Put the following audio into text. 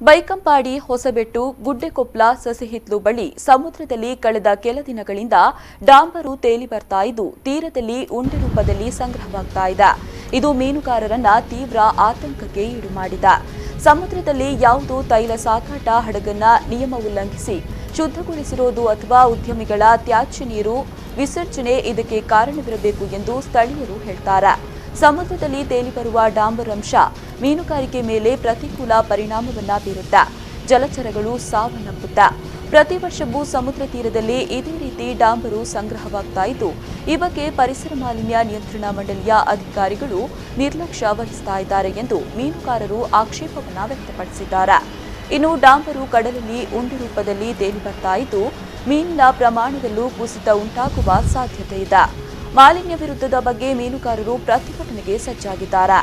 ಬೈಕಂಪಾಡಿ ಹೊಸಬೆಟ್ಟು, ಗುಡ್ಡೆಕೊಪ್ಲ, ಸಸಿಹಿತ್ಲು ಬಳಿ ಸಮುದ್ರದಲ್ಲಿ ಕಳೆದ ಕೆಲ ದಿನಗಳಿಂದ ಡಾಂಬರು ತೇಲಿ ಬರ್ತಾ ಇದ್ದು, ತೀರದಲ್ಲಿ ಉಂಡೆ ರೂಪದಲ್ಲಿ ಸಂಗ್ರಹವಾಗ್ತಾ ಇದೆ. ಇದು ಮೀನುಗಾರರನ್ನ ತೀವ್ರ ಆತಂಕಕ್ಕೆ ಈಡು ಮಾಡಿದೆ ಸಮುದ್ರದಲ್ಲಿ ಯಾವುದೋ ತೈಲ ಸಾಕಾಟ ಹಡಗನ್ನ ನಿಯಮ ಉಲ್ಲಂಘಿಸಿ ಶುದ್ಧಗೊಳಿಸಿರೋದು ಅಥವಾ ಉದ್ಯಮಿಗಳ ತ್ಯಾಜ್ಯ ನೀರು ವಿಸರ್ಜನೆ ಇದಕ್ಕೆ ಕಾರಣವಿರಬೇಕು ಎಂದು ಸ್ಥಳೀಯರು ಹೇಳ್ತಾರೆ. ಸಮುದ್ರದಲ್ಲಿ ತೇಲಿ ಬರುವ ಡಾಂಬರ್ ಅಂಶ ಮೀನುಗಾರಿಕೆ ಮೇಲೆ ಪ್ರತಿಕೂಲ ಪರಿಣಾಮವನ್ನ ಬೀರುತ್ತ ಜಲಚರಗಳು ಸಾವನ್ನಪ್ಪುತ್ತ. ಪ್ರತಿ ವರ್ಷವೂ ಸಮುದ್ರ ತೀರದಲ್ಲಿ ಇದೇ ರೀತಿ ಡಾಂಬರು ಸಂಗ್ರಹವಾಗ್ತಾ ಇದ್ದು, ಈ ಬಗ್ಗೆ ಪರಿಸರ ಮಾಲಿನ್ಯ ನಿಯಂತ್ರಣ ಮಂಡಳಿಯ ಅಧಿಕಾರಿಗಳು ನಿರ್ಲಕ್ಷ್ಯ ವಹಿಸ್ತಾ ಇದ್ದಾರೆ ಎಂದು ಮೀನುಗಾರರು ಆಕ್ಷೇಪವನ್ನ ವ್ಯಕ್ತಪಡಿಸಿದ್ದಾರೆ. ಇನ್ನು ಡಾಂಬರು ಕಡಲಲ್ಲಿ ಉಂಡು ರೂಪದಲ್ಲಿ ತೇಲಿ ಬರ್ತಾ ಇದ್ದು, ಮೀನಿನ ಪ್ರಮಾಣದಲ್ಲೂ ಕುಸಿತ ಉಂಟಾಗುವ ಸಾಧ್ಯತೆ ಇದೆ. ಮಾಲಿನ್ಯ ವಿರುದ್ಧದ ಬಗ್ಗೆ ಮೀನುಗಾರರು ಪ್ರತಿಭಟನೆಗೆ ಸಜ್ಜಾಗಿದ್ದಾರೆ.